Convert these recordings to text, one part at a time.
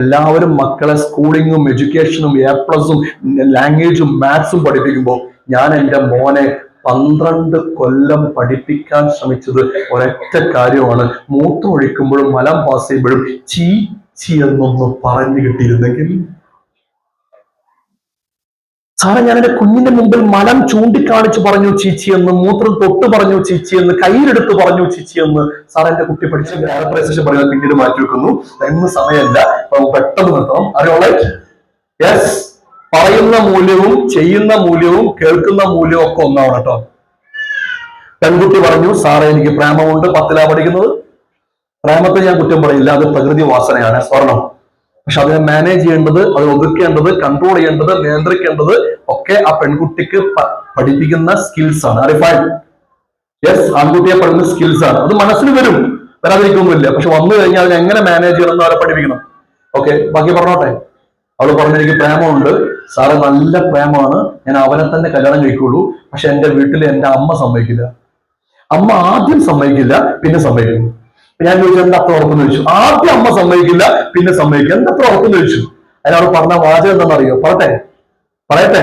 എല്ലാവരും മക്കളെ സ്കൂളിങ്ങും എഡ്യൂക്കേഷനും എ പ്ലസും ലാംഗ്വേജും മാത്സും പഠിപ്പിക്കുമ്പോൾ ഞാൻ എന്റെ മോനെ പന്ത്രണ്ട് കൊല്ലം പഠിപ്പിക്കാൻ ശ്രമിച്ചത് ഒരൊറ്റ കാര്യമാണ്. മൂത്തൊഴിക്കുമ്പോഴും മലം പാസ് ചെയ്യുമ്പോഴും ചീച്ചി എന്നൊന്ന് പറഞ്ഞു കിട്ടിയിരുന്നെങ്കിൽ സാറേ ഞാൻ എന്റെ കുഞ്ഞിന്റെ മുമ്പിൽ മലം ചൂണ്ടിക്കാണിച്ച് പറഞ്ഞു ചീച്ചി എന്ന് മൂത്രം തൊട്ട് പറഞ്ഞു ചീച്ചി എന്ന് കയ്യിലെടുത്ത് പറഞ്ഞു ചീച്ചി എന്ന് സാർ എന്റെ കുട്ടി പഠിച്ച. ക്യാരക്ടറൈസേഷൻ പറയുന്നത് പിന്നീട് മാറ്റി വെക്കുന്നു എന്ന് സമയമല്ല. പെട്ടെന്ന് നിർത്തണം. അറിയോളെ യെസ് പറയുന്ന മൂല്യവും ചെയ്യുന്ന മൂല്യവും കേൾക്കുന്ന മൂല്യവും ഒക്കെ ഒന്നാവണം കേട്ടോ. പെൺകുട്ടി പറഞ്ഞു സാറേ എനിക്ക് പ്രേമമുണ്ട്. പത്തിലാ പഠിക്കുന്നത്. പ്രേമത്തെ ഞാൻ കുറ്റം പറയില്ല. അത് പ്രകൃതി വാസനയാണ്. സ്വർണം പക്ഷെ അതിനെ മാനേജ് ചെയ്യേണ്ടത് അത് ഒതുക്കേണ്ടത് കൺട്രോൾ ചെയ്യേണ്ടത് നിയന്ത്രിക്കേണ്ടത് ഒക്കെ ആ പെൺകുട്ടിക്ക് പഠിപ്പിക്കുന്ന സ്കിൽസ് ആണ്. അറിഫൈൻ യെസ് ആൺകുട്ടിയെ പഠിക്കുന്ന സ്കിൽസ് ആണ്. അത് മനസ്സിൽ വരും. വരാതിരിക്കൊന്നുമില്ല. പക്ഷെ വന്നു കഴിഞ്ഞാൽ അതിനെ എങ്ങനെ മാനേജ് ചെയ്യണം എന്ന് അവരെ പഠിപ്പിക്കണം. ഓക്കെ ബാക്കി പറഞ്ഞോട്ടെ? അവൾ പറഞ്ഞു എനിക്ക് പ്രേമമുണ്ട്. സാറ് നല്ല പ്രേമമാണ്. ഞാൻ അവനെ തന്നെ കല്യാണം കഴിക്കുള്ളൂ. പക്ഷെ എന്റെ വീട്ടിൽ എന്റെ അമ്മ സമ്മതിക്കില്ല. അമ്മ ആദ്യം സമ്മതിക്കില്ല പിന്നെ സമ്മതിക്കും. അപ്പൊ ഞാൻ ചോദിച്ചു എന്താ ഉറപ്പെന്ന് ചോദിച്ചു? ആദ്യം അമ്മ സമ്മതിക്കില്ല പിന്നെ സമ്മതിക്കില്ല. എന്താ ഉറപ്പെന്ന് ചോദിച്ചു? അതിനോട് പറഞ്ഞ വാചകം എന്താണെന്നറിയോ? പറയട്ടെ പറയട്ടെ.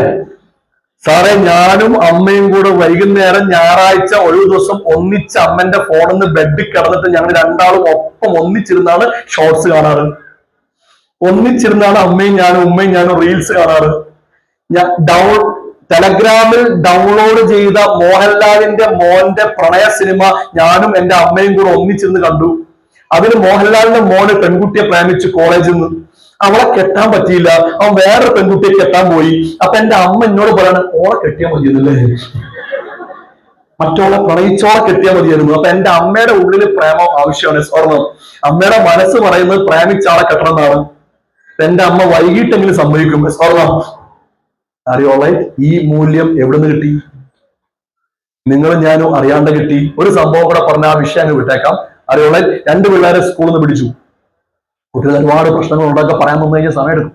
സാറേ ഞാനും അമ്മയും കൂടെ വൈകുന്നേരം ഞായറാഴ്ച ഒരു ദിവസം ഒന്നിച്ച് അമ്മന്റെ ഫോണിൽ നിന്ന് ബെഡിൽ കിടന്നിട്ട് ഞങ്ങൾ രണ്ടാളും ഒപ്പം ഒന്നിച്ചിരുന്നാണ് ഷോർട്സ് കാണാറ്. ഒന്നിച്ചിരുന്നാണ് അമ്മയും ഞാനും ഉമ്മയും ഞാനും റീൽസ് കാണാറ്. ഞാൻ ഡൗൺ ടെലഗ്രാമിൽ ഡൗൺലോഡ് ചെയ്ത മോഹൻലാലിന്റെ മോന്റെ പ്രണയ സിനിമ ഞാനും എന്റെ അമ്മയും കൂടെ ഒന്നിച്ചിരുന്ന് കണ്ടു. അതിന് മോഹൻലാലിന്റെ മോന് പെൺകുട്ടിയെ പ്രേമിച്ചു കോളേജിൽ നിന്ന് അവളെ കെട്ടാൻ പറ്റിയില്ല. അവൻ വേറൊരു പെൺകുട്ടിയെ കെട്ടാൻ പോയി. അപ്പൊ എന്റെ അമ്മ എന്നോട് പറയാണ് ഓളെ കെട്ടിയാൽ മതിയെന്നല്ലേ? മറ്റോളെ പ്രണയിച്ചോളെ കെട്ടിയാൽ മതിയായിരുന്നു അപ്പൊ എന്റെ അമ്മയുടെ ഉള്ളിൽ പ്രേമം ആവശ്യമാണ് സ്വർണം അമ്മയുടെ മനസ്സ് പറയുന്നത് പ്രേമിച്ച ആളെ കെട്ടണം എന്നാണ്. എന്റെ അമ്മ വൈകിട്ടെങ്കിലും സമ്മതിക്കും സ്വർണം അറിയോളെ ഈ മൂല്യം എവിടെ നിന്ന് കിട്ടി? നിങ്ങളും ഞാനും അറിയാണ്ട് കിട്ടി. ഒരു സംഭവം കൂടെ പറഞ്ഞ ആ വിഷയം അങ്ങ് വിട്ടേക്കാം. അറിയോളെ രണ്ട് പിള്ളേരെ സ്കൂളിൽ നിന്ന് പിടിച്ചു. കുട്ടികൾ ഒരുപാട് പ്രശ്നങ്ങൾ ഉണ്ടാക്ക പറയാൻ വന്നു കഴിഞ്ഞാൽ സമയം എടുക്കും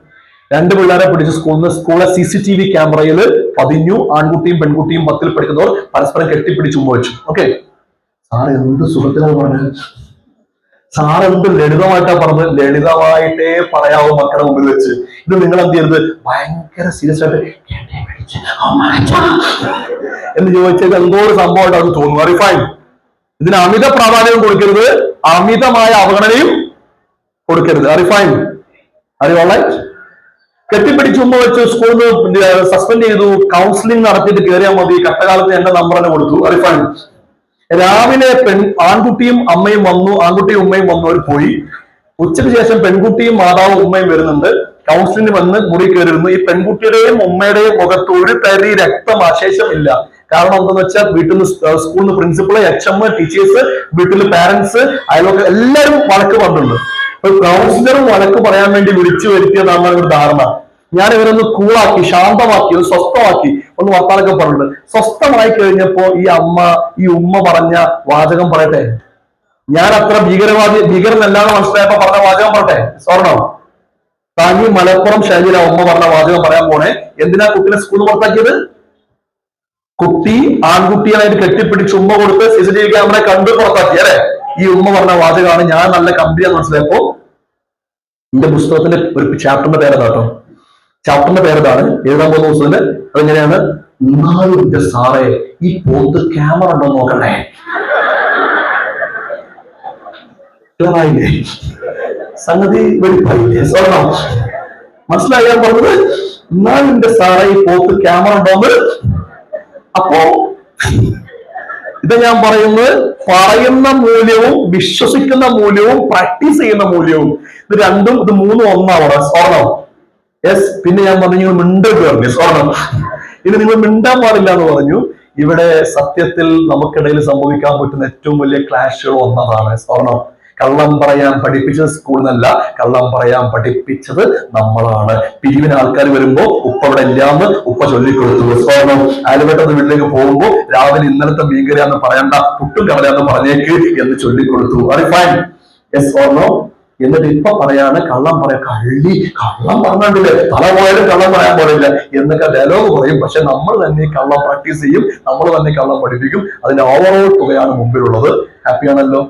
രണ്ട് പിള്ളേരെ പിടിച്ച് സ്കൂളിൽ നിന്ന് സ്കൂളിലെ സി സി ടി വി ക്യാമറയിൽ പതിഞ്ഞു. ആൺകുട്ടിയും പെൺകുട്ടിയും പത്തിൽ പഠിക്കുന്നവർ പരസ്പരം കെട്ടിപ്പിടിച്ചു വെച്ചു. ഓക്കെ സാർ എന്ത് സുഖത്തിലാണ് പറഞ്ഞത്? സാർ എന്ത് ലളിതമായിട്ടാ പറഞ്ഞത്? ലളിതമായിട്ടേ പറയാവൂ മക്കളുടെ മുമ്പിൽ വെച്ച്. ഇത് നിങ്ങൾ എന്ത് ചെയ്യരുത്? ഭയങ്കര സീരിയസ് ആയിട്ട്. എന്ന് ചോദിച്ചാൽ എന്തോ ഒരു സംഭവം അത് തോന്നുന്നു. റിഫൈൻ ഇതിന് അമിത പ്രാധാന്യം കൊടുക്കരുത്. അമിതമായ അവഗണനയും കൊടുക്കരുത്. റിഫൈൻ അറിയോളെ കെട്ടിപ്പിടിച്ച് ഉമ്മ വെച്ച് സ്കൂളിൽ നിന്ന് സസ്പെൻഡ് ചെയ്തു. കൗൺസിലിംഗ് നടത്തിയിട്ട് കയറിയാൽ മതി. കട്ടകാലത്ത് എന്റെ നമ്പർ തന്നെ കൊടുത്തു. അറിഫൈൻ രാവിലെ പെൺ ആൺകുട്ടിയും അമ്മയും വന്നു ആൺകുട്ടിയും ഉമ്മയും വന്നു അവർ പോയി. ഉച്ചയ്ക്ക് ശേഷം പെൺകുട്ടിയും മാതാവും ഉമ്മയും വരുന്നുണ്ട്. കൗൺസിലിന് വന്ന് മുറി കയറിയിരുന്നു. ഈ പെൺകുട്ടിയുടെയും ഉമ്മയുടെയും മുഖത്ത് ഒരു തരി രക്തം അശേഷം ഇല്ല. കാരണം എന്താന്ന് വെച്ചാൽ വീട്ടിൽ നിന്ന് സ്കൂളിൽ നിന്ന് പ്രിൻസിപ്പൾ എച്ച് എം ടീച്ചേഴ്സ് വീട്ടിൽ പാരന്റ്സ് അയൽവക്ക എല്ലാവരും വഴക്ക് പറഞ്ഞിട്ടുണ്ട്. കൗൺസിലറും വഴക്ക് പറയാൻ വേണ്ടി വിളിച്ചു വരുത്തിയതാണ് ഒരു ധാരണ. ഞാൻ ഇവരൊന്ന് കൂളാക്കി ശാന്തമാക്കി ഒന്ന് സ്വസ്ഥമാക്കി ഒന്ന് വർത്താനൊക്കെ പറഞ്ഞിട്ടുണ്ട്. സ്വസ്ഥമായി കഴിഞ്ഞപ്പോ ഈ അമ്മ ഈ ഉമ്മ പറഞ്ഞ വാചകം പറയട്ടെ? ഞാൻ അത്ര ഭീകരവാദി ഭീകരനല്ലാന്ന് മനസ്സിലായപ്പോ പറഞ്ഞ വാചകം പറയട്ടെ? സ്വർണം. താങ്ങി മലപ്പുറം ശൈലിയിലെ ഉമ്മ പറഞ്ഞ വാചകം പറയാൻ പോണേ. എന്തിനാ കുട്ടിനെ സ്കൂളിൽ പുറത്താക്കിയത്? കുട്ടി ആൺകുട്ടിയായിട്ട് കെട്ടിപ്പിടിച്ച് ഉമ്മ കൊടുത്ത് C C T V camera കണ്ട് പുറത്താക്കി അല്ലെ? ഈ ഉമ്മ പറഞ്ഞ വാചകമാണ് ഞാൻ നല്ല കമ്പനിയാന്ന് മനസ്സിലായപ്പോ. എന്റെ പുസ്തകത്തിന്റെ ഒരു ചാപ്റ്ററിന്റെ പേരതാ കേട്ടോ ചാപ്റ്ററിന്റെ പേരതാണ് എഴുതാൻ പോകുന്ന പുസ്തകത്തിന്റെ അതെങ്ങനെയാണ്? നാളെ സാറേ ഈ പോത്ത് ക്യാമറ ഉണ്ടോ നോക്കണേ. സംഗതി വെളിപ്പായില്ലേ? സ്വർണം. മനസ്സിലായി ഞാൻ പറഞ്ഞത്? എന്റെ സാറേ ഈ പോത്ത് ക്യാമറ ഉണ്ടോന്ന് അപ്പോ ഇത് ഞാൻ പറയുന്നത് പറയുന്ന മൂല്യവും വിശ്വസിക്കുന്ന മൂല്യവും പ്രാക്ടീസ് ചെയ്യുന്ന മൂല്യവും. ഇത് രണ്ടും ഇത് മൂന്നും ഒന്നാവണം. സ്വർണം. യെസ് പിന്നെ ഞാൻ പറഞ്ഞു നിങ്ങൾ മിണ്ടരുത് പറഞ്ഞു സ്വർണം ഇനി നിങ്ങൾ മിണ്ടാൻ പാടില്ല എന്ന് പറഞ്ഞു. ഇവിടെ സത്യത്തിൽ നമുക്കിടയിൽ സംഭവിക്കാൻ പറ്റുന്ന ഏറ്റവും വലിയ ക്ലാഷുകൾ ഒന്നതാണ് സ്വർണം കള്ളം പറയാൻ പഠിപ്പിച്ചത് സ്കൂളിൽ നിന്നല്ല കള്ളം പറയാൻ പഠിപ്പിച്ചത് നമ്മളാണ്. പിരിവിന് ആൾക്കാർ വരുമ്പോ ഉപ്പ അവിടെ ഇല്ലാന്ന് ഉപ്പ ചൊല്ലിക്കൊടുത്തു സ്വർണം അയൽവട്ടത്ത് വീട്ടിലേക്ക് പോകുമ്പോ രാവിലെ ഇന്നലത്തെ മീൻകറിയാന്ന് പറയണ്ട പുട്ടും കടലാന്ന് പറഞ്ഞേക്ക് എന്ന് ചൊല്ലിക്കൊടുത്തു. അത് ഫൈൻ യെസ് ഓർണോ എന്നിട്ട് ഇപ്പൊ പറയാണ് കള്ളം പറയാ കള്ളി കള്ളം പറഞ്ഞിട്ടില്ലേ തല പോയാലും കള്ളം പറയാൻ പാടില്ല എന്നൊക്കെ ഡയലോഗ് പറയും. പക്ഷെ നമ്മൾ തന്നെ കള്ളം പ്രാക്ടീസ് ചെയ്യും നമ്മൾ തന്നെ കള്ളം പഠിപ്പിക്കും. അതിന്റെ ഓവറോൾ തുകയാണ് മുമ്പിലുള്ളത്. ഹാപ്പിയാണല്ലോ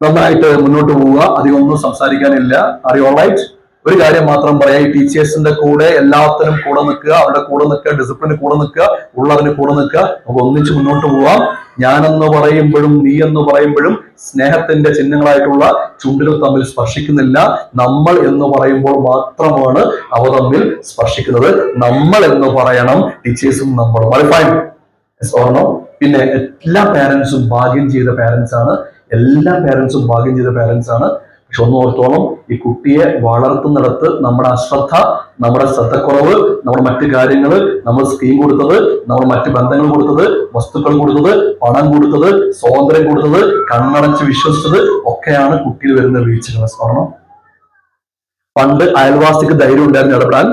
നന്നായിട്ട് മുന്നോട്ട് പോവുക. അധികം ഒന്നും സംസാരിക്കാനില്ല. അറിയോളൈറ്റ് ഒരു കാര്യം മാത്രം പറയാം. ഈ ടീച്ചേഴ്സിന്റെ കൂടെ എല്ലാത്തിനും കൂടെ നിൽക്കുക അവരുടെ കൂടെ നിൽക്കുക ഡിസിപ്ലിന് കൂടെ നിൽക്കുക ഉള്ളതിന് കൂടെ നിൽക്കുക. നമുക്ക് ഒന്നിച്ച് മുന്നോട്ട് പോവാം. ഞാനെന്ന് പറയുമ്പോഴും നീ എന്ന് പറയുമ്പോഴും സ്നേഹത്തിന്റെ ചിഹ്നങ്ങളായിട്ടുള്ള ചുണ്ടുകൾ തമ്മിൽ സ്പർശിക്കുന്നില്ല. നമ്മൾ എന്ന് പറയുമ്പോൾ മാത്രമാണ് അവ തമ്മിൽ സ്പർശിക്കുന്നത്. നമ്മൾ എന്ന് പറയണം ടീച്ചേഴ്സും നമ്മളും. അത് ഓർണോ പിന്നെ എല്ലാ പാരന്റ്സും ഭാഗ്യം ചെയ്ത പാരന്റ്സ് ആണ്. എല്ലാ പാരന്റ്സും ഭാഗ്യം ചെയ്ത പാരന്റ്സ് ആണ്. പക്ഷെ ഒന്നോർത്തോളം ഈ കുട്ടിയെ വളർത്തുന്നിടത്ത് നമ്മുടെ അശ്രദ്ധ നമ്മുടെ ശ്രദ്ധക്കുറവ് നമ്മൾ മറ്റു കാര്യങ്ങൾ നമ്മൾ സ്കീം കൊടുത്തത് നമ്മൾ മറ്റു ബന്ധങ്ങൾ കൊടുത്തത് വസ്തുക്കൾ കൊടുത്തത് പണം കൊടുത്തത് സ്വാതന്ത്ര്യം കൊടുത്തത് കണ്ണടച്ച് വിശ്വസിച്ചത് ഒക്കെയാണ് കുട്ടിയിൽ വരുന്ന വീഴ്ചകൾ സ്വർണം പണ്ട് അയൽവാസിക്ക് ധൈര്യം ഉണ്ടായിരുന്നു ഇടപെടാൻ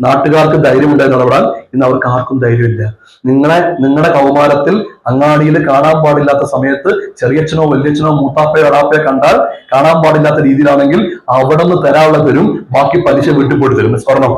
നാട്ടുകാർക്ക് ധൈര്യം ഉണ്ടായിരുന്നു ഇടപെടാൻ ഇന്ന് അവർക്ക് ആർക്കും ധൈര്യമില്ല. നിങ്ങളെ നിങ്ങളുടെ കൗമാരത്തിൽ അങ്ങാടിയിൽ കാണാൻ പാടില്ലാത്ത സമയത്ത് ചെറിയച്ഛനോ വല്യച്ഛനോ മൂത്താപ്പയോ എടാപ്പയോ കണ്ടാൽ കാണാൻ പാടില്ലാത്ത രീതിയിലാണെങ്കിൽ അവിടെ നിന്ന് തരാനുള്ള തരും ബാക്കി പലിശ വീട്ടിൽ തരും സ്വർണം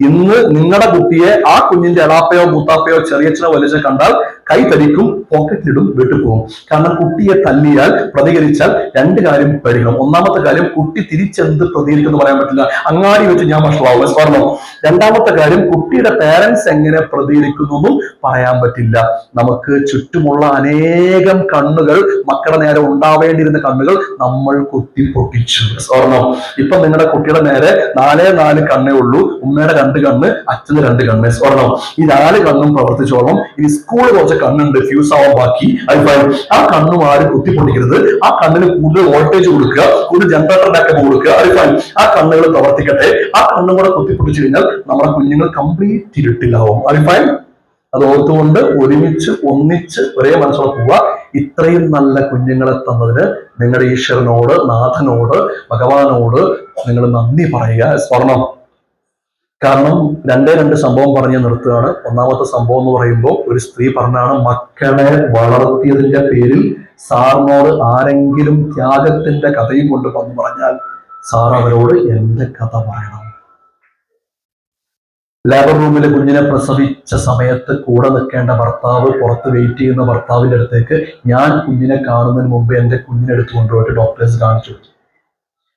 ഇന്ന് നിങ്ങളുടെ കുട്ടിയെ ആ കുഞ്ഞിന്റെ എളാപ്പയോ മൂത്താപ്പയോ ചെറിയച്ഛനോ വലിച്ച കണ്ടാൽ കൈ തരിക്കും പോക്കറ്റിലിടും വിട്ടുപോകും. പോകും കാരണം കുട്ടിയെ തല്ലിയാൽ പ്രതികരിച്ചാൽ രണ്ട് കാര്യം പേടിക്കണം ഒന്നാമത്തെ കാര്യം കുട്ടി തിരിച്ചെന്ത് പ്രതികരിക്കുമെന്ന് പറയാൻ പറ്റില്ല. അങ്ങാടി വെച്ച് ഞാൻ വഷളാവും. പറഞ്ഞു? രണ്ടാമത്തെ കാര്യം കുട്ടിയുടെ പേരൻസ് എങ്ങനെ പ്രതികരിക്കുന്നു പറയാൻ പറ്റില്ല. നമുക്ക് ചുറ്റുമുള്ള അനേകം കണ്ണുകൾ മക്കളുടെ നേരെ ഉണ്ടാവേണ്ടിയിരുന്ന കണ്ണുകൾ നമ്മൾ കുത്തി പൊട്ടിച്ചു. സ്വർണം ഇപ്പൊ നിങ്ങളുടെ കുട്ടിയുടെ നേരെ നാലേ നാല് കണ്ണേ ഉള്ളൂ. ഉമ്മയുടെ രണ്ട് കണ്ണ് അച്ഛന്റെ രണ്ട് കണ്ണ്. സ്വർണം ഈ നാല് കണ്ണും പ്രവർത്തിച്ചോളണം. ഇനി സ്കൂളിൽ കുറച്ച് കണ്ണുണ്ട് ഫ്യൂസ് ആവാൻ ബാക്കി. fine. ആ കണ്ണും ആരും കുത്തിപൊടിക്കരുത് ആ കണ്ണിന് കൂടുതൽ വോൾട്ടേജ് കൊടുക്കുക കൂടുതൽ ജനറേറ്റർ ബാക്കപ്പ് കൊടുക്കുക fine. ആ കണ്ണുകൾ പ്രവർത്തിക്കട്ടെ. ആ കണ്ണും കൂടെ കുത്തി പൊട്ടിച്ചു കഴിഞ്ഞാൽ നമ്മുടെ കുഞ്ഞുങ്ങൾ കംപ്ലീറ്റ് ഇരുട്ടിലാവും. fine. അത് ഓർത്തുകൊണ്ട് ഒരുമിച്ച് ഒന്നിച്ച് ഒരേ മനസ്സോടെ പോവുക. ഇത്രയും നല്ല കുഞ്ഞുങ്ങളെ തന്നതിന് നിങ്ങളുടെ ഈശ്വരനോട് നാഥനോട് ഭഗവാനോട് നിങ്ങൾ നന്ദി പറയുക. സ്വർണം കാരണം രണ്ടേ രണ്ട് സംഭവം പറഞ്ഞ് നിർത്തുകയാണ് ഒന്നാമത്തെ സംഭവം എന്ന് പറയുമ്പോൾ ഒരു സ്ത്രീ പറഞ്ഞാണ് മക്കളെ വളർത്തിയതിന്റെ പേരിൽ സാറിനോട് ആരെങ്കിലും ത്യാഗത്തിന്റെ കഥയും കൊണ്ട് വന്നു പറഞ്ഞാൽ സാർ അവരോട് എന്റെ കഥ പറയണം ലേബർ റൂമിൽ കുഞ്ഞിനെ പ്രസവിച്ച സമയത്ത് കൂടെ നിൽക്കേണ്ട ഭർത്താവ് പുറത്ത് വെയിറ്റ് ചെയ്യുന്ന ഭർത്താവിന്റെ അടുത്തേക്ക് ഞാൻ കുഞ്ഞിനെ കാണുന്നതിന് മുമ്പ് എന്റെ കുഞ്ഞിനെ എടുത്തു കൊണ്ടുപോയിട്ട് ഡോക്ടേഴ്സ് കാണിച്ചു.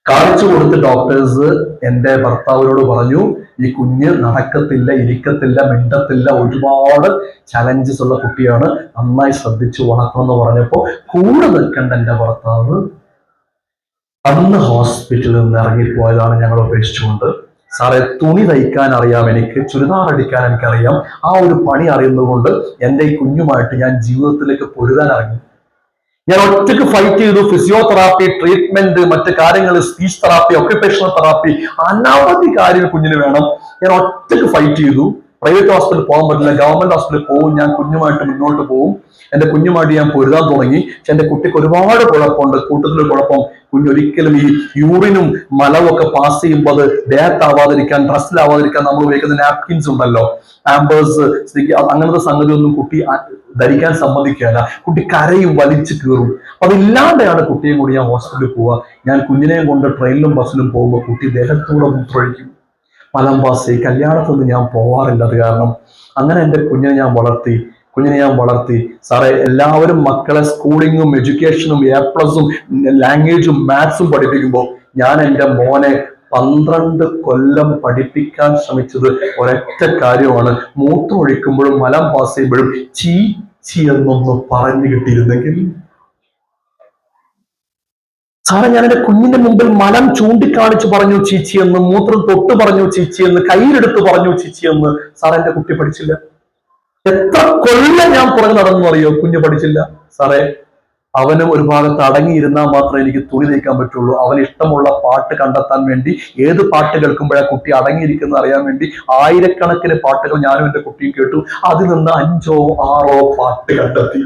കാണിച്ചു കൊടുത്ത് ഡോക്ടേഴ്സ് എന്റെ ഭർത്താവിനോട് പറഞ്ഞു ഈ കുഞ്ഞ് നടക്കത്തില്ല ഇരിക്കത്തില്ല മിണ്ടത്തില്ല ഒരുപാട് ചലഞ്ചസ് ഉള്ള കുട്ടിയാണ്. നന്നായി ശ്രദ്ധിച്ചു വളർത്തണം എന്ന് പറഞ്ഞപ്പോൾ കൂടെ നിൽക്കേണ്ട എന്റെ ഭർത്താവ് അന്ന് ഹോസ്പിറ്റലിൽ നിന്ന് ഇറങ്ങിപ്പോയതാണ് ഞങ്ങൾ ഉപേക്ഷിച്ചുകൊണ്ട്. സാറേ തുണി തയ്ക്കാൻ അറിയാം എനിക്ക് ചുരിദാർ അടിക്കാൻ എനിക്കറിയാം. ആ ഒരു പണി അറിയുന്നതുകൊണ്ട് എന്റെ ഈ കുഞ്ഞുമായിട്ട് ഞാൻ ജീവിതത്തിലേക്ക് പൊരുതാൻ ഇറങ്ങി. ഞാൻ ഒറ്റയ്ക്ക് ഫൈറ്റ് ചെയ്തു ഫിസിയോതെറാപ്പി ട്രീറ്റ്മെന്റ് മറ്റു കാര്യങ്ങൾ സ്പീച്ച് തെറാപ്പി ഒക്യുപേഷണൽ തെറാപ്പി അനവധി കാര്യങ്ങൾ കുഞ്ഞിന് വേണം. ഞാൻ ഒറ്റയ്ക്ക് ഫൈറ്റ് ചെയ്തു. പ്രൈവറ്റ് ഹോസ്പിറ്റലിൽ പോകാൻ പറ്റില്ല. ഗവൺമെന്റ് ഹോസ്പിറ്റലിൽ പോകും ഞാൻ കുഞ്ഞുമായിട്ട് മുന്നോട്ട് പോകും എന്റെ കുഞ്ഞുമായിട്ട് ഞാൻ പൊരുതാൻ തുടങ്ങി. പക്ഷെ എന്റെ കുട്ടിക്ക് ഒരുപാട് കുഴപ്പമുണ്ട്. കൂട്ടത്തിൽ കുഴപ്പം. കുഞ്ഞൊരിക്കലും ഈ യൂറിനും മലവും ഒക്കെ പാസ് ചെയ്യുമ്പോൾ അത് ഡേത്ത് ആവാതിരിക്കാൻ ഡ്രസ്സിലാവാതിരിക്കാൻ നമ്മൾ ഉപയോഗിക്കുന്ന നാപ്കിൻസ് ഉണ്ടല്ലോ. ആംബേഴ്സ് അങ്ങനത്തെ സംഗതി ഒന്നും കുട്ടി ധരിക്കാൻ സമ്മതിക്കുകയല്ല. കുട്ടി കരയും വലിച്ചു കീറും. അപ്പൊ അതില്ലാതെയാണ് കുട്ടിയെ കൂടി ഞാൻ ഹോസ്പിറ്റലിൽ പോവുക. ഞാൻ കുഞ്ഞിനെയും കൊണ്ട് ട്രെയിനിലും ബസ്സിലും പോകുമ്പോൾ കുട്ടി ദേഹത്തൂടെ മൂത്രമൊഴിക്കും മലം കല്യാണത്തിന് ഞാൻ പോവാറില്ലത് കാരണം അങ്ങനെ എന്റെ കുഞ്ഞിനെ ഞാൻ വളർത്തി കുഞ്ഞിനെ ഞാൻ വളർത്തി. സാറേ എല്ലാവരും മക്കളെ സ്കൂളിങ്ങും എഡ്യൂക്കേഷനും എ പ്ലസും ലാംഗ്വേജും മാത്സും പഠിപ്പിക്കുമ്പോൾ ഞാൻ എന്റെ മോനെ പന്ത്രണ്ട് കൊല്ലം പഠിപ്പിക്കാൻ ശ്രമിച്ചത് ഒരൊറ്റ കാര്യമാണ്. മൂത്തൊഴിക്കുമ്പോഴും മലം പാസ് ചെയ്യുമ്പോഴും ചീ ചീ എന്നൊന്ന് പറഞ്ഞു കിട്ടിയിരുന്നെങ്കിൽ സാറേ ഞാൻ എന്റെ കുഞ്ഞിന്റെ മുമ്പിൽ മലം ചൂണ്ടിക്കാണിച്ച് പറഞ്ഞു ചീച്ചി എന്ന് മൂത്രം തൊട്ട് പറഞ്ഞു ചീച്ചി എന്ന് കയ്യിലെടുത്ത് പറഞ്ഞു ചീച്ചി എന്ന് സാറെ എന്റെ കുട്ടി പഠിച്ചില്ല. എത്ര കൊല്ലം ഞാൻ പുറകെ നടന്നു അറിയോ? കുഞ്ഞ് പഠിച്ചില്ല. സാറേ അവനും ഒരു ഭാഗത്ത് അടങ്ങിയിരുന്നാൽ മാത്രമേ എനിക്ക് തുണി തയ്ക്കാൻ പറ്റുള്ളൂ. അവൻ ഇഷ്ടമുള്ള പാട്ട് കണ്ടെത്താൻ വേണ്ടി ഏത് പാട്ട് കേൾക്കുമ്പോഴാ കുട്ടി അടങ്ങിയിരിക്കുന്ന അറിയാൻ വേണ്ടി ആയിരക്കണക്കിന് പാട്ടുകൾ ഞാനും എന്റെ കുട്ടിയും കേട്ടു. അതിൽ നിന്ന് അഞ്ചോ ആറോ പാട്ട് കണ്ടെത്തി.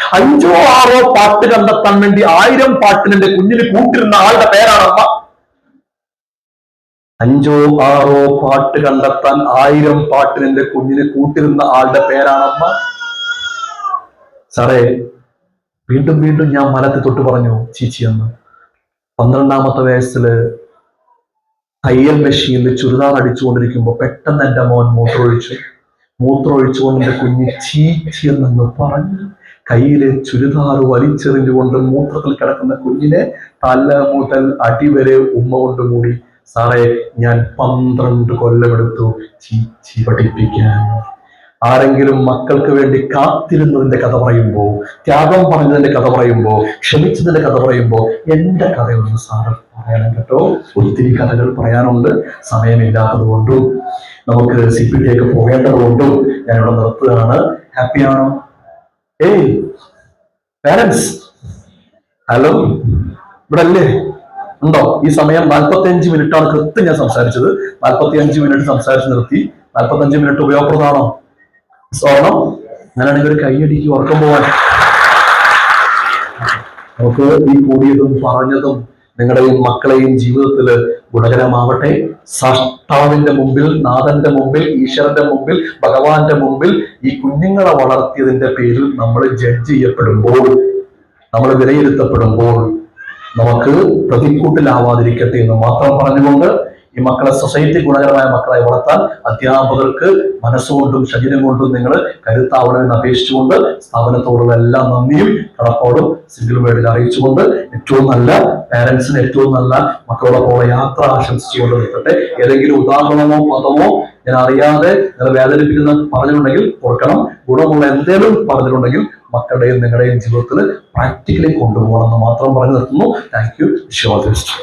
അഞ്ചോ ആറോ പാട്ട് കണ്ടെത്താൻ വേണ്ടി ആയിരം പാട്ടിന് എന്റെ കൂട്ടിരുന്ന ആളുടെ പേരാണ് അമ്മ. അഞ്ചോ ആറോ പാട്ട് കണ്ടെത്താൻ ആയിരം പാട്ടിന് എന്റെ കുഞ്ഞിന് കൂട്ടിരുന്ന ആളുടെ പേരാണ് അമ്മ. സാറേ വീണ്ടും വീണ്ടും ഞാൻ മലത്തിൽ തൊട്ട് പറഞ്ഞു ചീച്ചി എന്ന് പന്ത്രണ്ടാമത്തെ വയസ്സിൽ തയ്യൽ മെഷീനിൽ ചുരിദാർ അടിച്ചുകൊണ്ടിരിക്കുമ്പോൾ പെട്ടെന്ന് എന്റെ മോൻ മൂത്രമൊഴിച്ചു. മൂത്രമൊഴിച്ചുകൊണ്ട് എന്റെ കുഞ്ഞ് ചീച്ചി എന്നങ്ങ് പറഞ്ഞു. കയ്യിലെ ചുരിദാർ വലിച്ചെറിഞ്ഞുകൊണ്ട് മൂത്രത്തിൽ കിടക്കുന്ന കുഞ്ഞിനെ തല മുതൽ അടിവരെ ഉമ്മ കൊണ്ട് മൂടി സാറേ ഞാൻ പന്ത്രണ്ട് കൊല്ലമെടുത്തു ചീച്ചി പഠിപ്പിക്കാൻ. ആരെങ്കിലും മക്കൾക്ക് വേണ്ടി കാത്തിരുന്നതിന്റെ കഥ പറയുമ്പോ ത്യാഗം പറഞ്ഞതിന്റെ കഥ പറയുമ്പോ ക്ഷമിച്ചതിന്റെ കഥ പറയുമ്പോ എന്റെ കഥയൊന്ന് സാറ് പറയണം കേട്ടോ. ഒത്തിരി കഥകൾ പറയാനുണ്ട് സമയമില്ലാത്തത് കൊണ്ടും. നമുക്ക് സി പി ടിയൊക്കെ പോകേണ്ടത് കൊണ്ടും ഞാനിവിടെ നിർത്തുകയാണ്. ഹാപ്പിയാണോ? ഏയ് പാരൻസ് ഹലോ ഇവിടെ അല്ലേ ഉണ്ടോ? ഈ സമയം നാൽപ്പത്തി അഞ്ച് മിനിറ്റ് ആണ് കൃത്യം ഞാൻ സംസാരിച്ചത്. നാൽപ്പത്തി അഞ്ച് മിനിറ്റ് സംസാരിച്ച് നിർത്തി. നാൽപ്പത്തി അഞ്ച് മിനിറ്റ് ഉപയോഗപ്രദമാണോ? സ്വർണം ഞാനാണെങ്കിൽ ഒരു കൈയടിക്ക് ഉറക്കം പോവാൻ. നമുക്ക് ഈ കൂടിയതും പറഞ്ഞതും നിങ്ങളുടെയും മക്കളെയും ജീവിതത്തിൽ ഗുണകരമാവട്ടെ. സഷ്ടാവിന്റെ മുമ്പിൽ നാഥന്റെ മുമ്പിൽ ഈശ്വരന്റെ മുമ്പിൽ ഭഗവാന്റെ മുമ്പിൽ ഈ കുഞ്ഞുങ്ങളെ വളർത്തിയതിന്റെ പേരിൽ നമ്മൾ ജഡ്ജ് ചെയ്യപ്പെടുമ്പോൾ നമ്മൾ വിലയിരുത്തപ്പെടുമ്പോൾ നമുക്ക് പ്രതിക്കൂട്ടിലാവാതിരിക്കട്ടെ എന്ന് മാത്രം പറഞ്ഞുകൊണ്ട് ഈ മക്കളെ സൊസൈറ്റി ഗുണകരമായ മക്കളെ വളർത്താൻ അധ്യാപകർക്ക് മനസ്സുകൊണ്ടും ശരീരം കൊണ്ടും നിങ്ങൾ കരുത്താവണമെന്ന് അപേക്ഷിച്ചുകൊണ്ട് സ്ഥാപനത്തോടുള്ള എല്ലാ നന്ദിയും കടപ്പോടും സിംഗിൾ വേർഡിൽ അറിയിച്ചുകൊണ്ട് ഏറ്റവും നല്ല പാരന്റ്സിന് ഏറ്റവും നല്ല മക്കളോടൊപ്പമുള്ള യാത്ര ആശംസിച്ചുകൊണ്ട് നിർത്തട്ടെ. ഏതെങ്കിലും ഉദാഹരണമോ പദമോ ഞാൻ അറിയാതെ നിങ്ങൾ വേദനിപ്പിക്കുന്ന പറഞ്ഞിട്ടുണ്ടെങ്കിൽ ഓർക്കണം. ഗുണമുള്ള എന്തെങ്കിലും പറഞ്ഞിട്ടുണ്ടെങ്കിൽ മക്കളുടെയും നിങ്ങളുടെയും ജീവിതത്തിൽ പ്രാക്ടിക്കലി കൊണ്ടുപോകണം എന്ന് മാത്രം പറഞ്ഞു നിർത്തുന്നു. Thank you വിശ്വാസിച്ചു